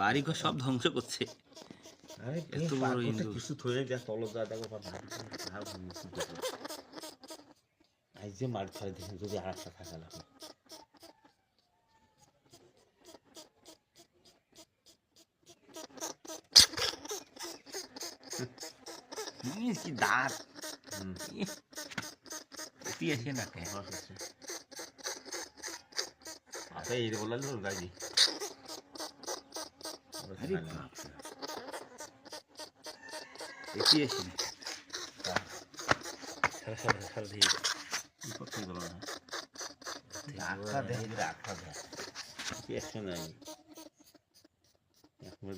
বাড়ি ঘর সব ধ্বংস করছে। আরে এত এত বড় বড় কিছু থয়ে যা তল যা দেখো আই যে মার দেখেন যদি আর একটা থাকা লাগে। কি দাঁত। হুম। আসে না কে আপে এই বললা লো গাজি আরে বাপ। এটি আসে না। সারা সারা সারা দিয়ে পছন্দ না? আখা দেয় এদের আখা দেয় কি একশো নাই একবার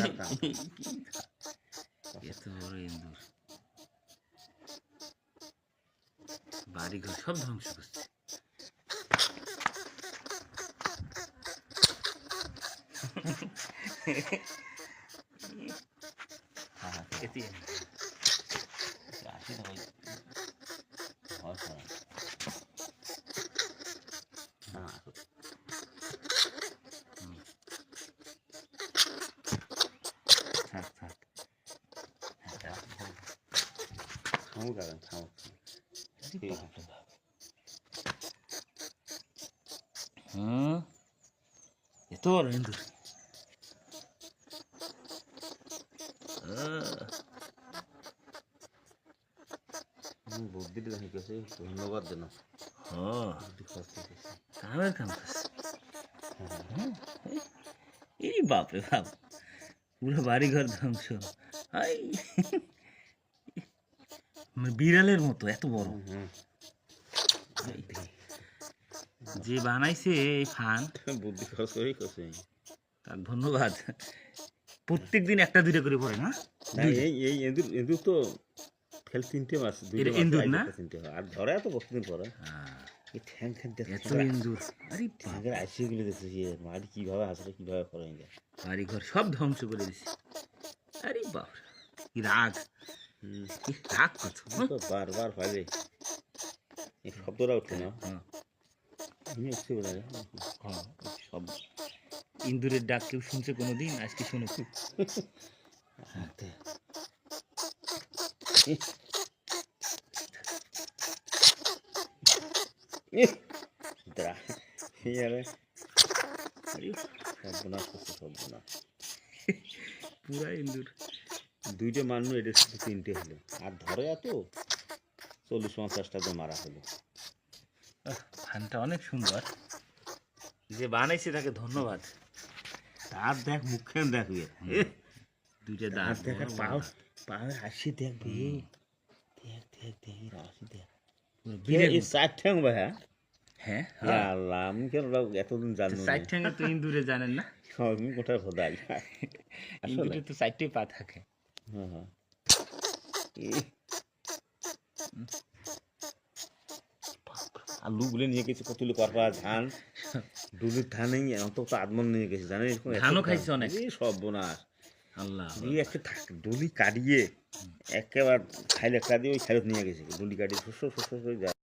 টাকা এত বড় ইন্দুর। বাড়ি ঘর সব ধ্বংস করছে। হ্যাঁ হ্যাঁ এতে আসি না ভাই হয় হয় না থাক থাক খামু কারণ খামু ঠিক আছে হুম এত বড় ইন্দুর আহ, ধন্যবাদ দেন হ্যাঁ বুদ্ধি গেছে কাম হ্যাঁ, এই- বাপরে বাপ পুরো বাড়ি ঘর ধ্বংস মানে বিড়ালের মতো এত বড় যে বানাইছে এই ফান বুদ্ধি খরচ করেই করছে তার ধন্যবাদ প্রত্যেক দিন একটা দুটো করে পড়ে না না এই এই এঁদুর এঁদুর তো ফেল তিনটে এটা মাছ এঁদুর না? তো তিনটে হয়। আর ধরে এত কতদিন পরে? হ্যাঁ, এই ঠ্যাং ঠ্যাং এত ইন্দুর। আরে ঠ্যাংয়ের আইসিয়ে গুলো দেখছে যে মাটি কীভাবে আসলে কীভাবে করে যায় বাড়ি ঘর সব ধ্বংস করে দিছে। আরে বাপ কি রাগ। কি রাগ কত হ্যাঁ? তো বারবার পাইলে এই শব্দটা উঠছে না? হ্যাঁ, আমি বোঝা যায় হ্যাঁ, সব ইন্দুরের ডাক কেউ শুনছে কোনো কোনোদিন? আজকে শুনুক হাতে আরে সর্বনাশ করছে সর্বনাশ পুরা ইন্দুর দুইটা মানুষ এটা শুধু তিনটে হলো। আর ধরে এত চল্লিশ পঞ্চাশটা তো মারা হলো। ফানটা অনেক সুন্দর। যে বানাইছে তাকে ধন্যবাদ। তার দেখ মুখখান দেখবে দুইটা আর দাঁত দেখ বড়। পাওয়ের হাসি দেখবে দেখ দেখ দেখ হাসি দেখ। ঠ্যাং ভাই হ্যাঁ? হ্যাঁ আল্লাহ আমি কেন এতদিন জানব সাইড ঠ্যাঙ্গে তো ইন্দুরে জানেন না? আমি কোথায় খোদাই ইন্দুরে তো সাইডটাই পা থাকে। হ্যাঁ হ্যাঁ। আলু গুলো নিয়ে গেছে কতগুলো করবা ধান। ডুলির ধান নেই অত তো আদমন নিয়ে গেছে জানেন ধানও খাইছে অনেক। সব সর্বনাশ। আল্লাহ একটা ডুলি কাটিয়ে একেবারে খাইলে কাটিয়ে ওই খাইলে নিয়ে গেছে। ডুলি কাটিয়ে শস্য শস্য